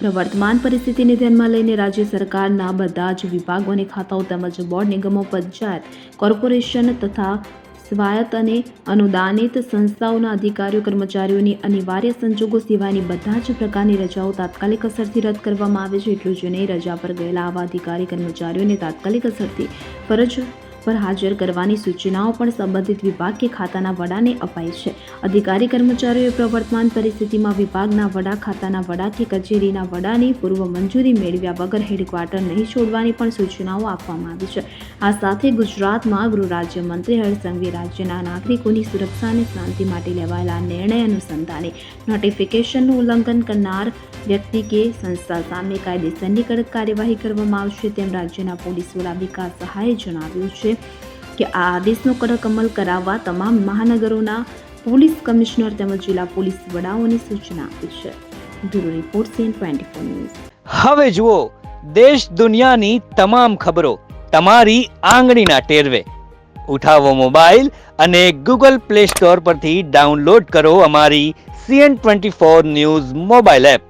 વર્તમાન પરિસ્થિતિને ધ્યાનમાં લઈને રાજ્ય સરકારના બધા જ વિભાગો અને ખાતાઓ તેમજ બોર્ડ નિગમો પંચાયત, કોર્પોરેશન તથા સ્વાયત્ત અને અનુદાનિત સંસ્થાઓના અધિકારીઓ, કર્મચારીઓની અનિવાર્ય સંજોગો સિવાયની બધા જ પ્રકારની રજાઓ તાત્કાલિક અસરથી રદ કરવામાં આવે છે. એટલું જ નહીં, રજા પર ગયેલા આવા અધિકારી, કર્મચારીઓને તાત્કાલિક અસરથી ફરજ પર હાજર કરવાની સૂચનાઓ પણ સંબંધિત વિભાગ કે ખાતાના વડાને અપાઈ છે. અધિકારી કર્મચારીઓએ પ્રવર્તમાન પરિસ્થિતિમાં વિભાગના વડા, ખાતાના વડા કે કચેરીના વડાની પૂર્વ મંજૂરી મેળવ્યા વગર હેડક્વાર્ટર નહીં છોડવાની પણ સૂચનાઓ આપવામાં આવી છે. આ સાથે ગુજરાતમાં ગૃહ રાજ્યમંત્રી હરસંઘવી સંઘવી રાજ્યના નાગરિકોની સુરક્ષા અને શાંતિ માટે લેવાયેલા નિર્ણય અનુસંધાને નોટિફિકેશનનું ઉલ્લંઘન કરનાર વ્યક્તિ કે સંસ્થા સામે કાયદેસરની કડક કાર્યવાહી કરવામાં આવશે તેમ રાજ્યના પોલીસ વડા વિકાસ સહાયે જણાવ્યું કે આ આદેશનો કડક અમલ કરાવવા તમામ મહાનગરોના પોલીસ કમિશનર તેમજ જિલ્લા પોલીસ વડાઓને સૂચના આપી છે. Bureau report CN twenty four news. હવે જુઓ, દેશ દુનિયાની તમામ ખબરો તમારી આંગળીના ટેરવે. ઉઠાવો મોબાઈલ અને ગૂગલ પ્લે સ્ટોર પરથી ડાઉનલોડ કરો અમારી CN twenty four news mobile app.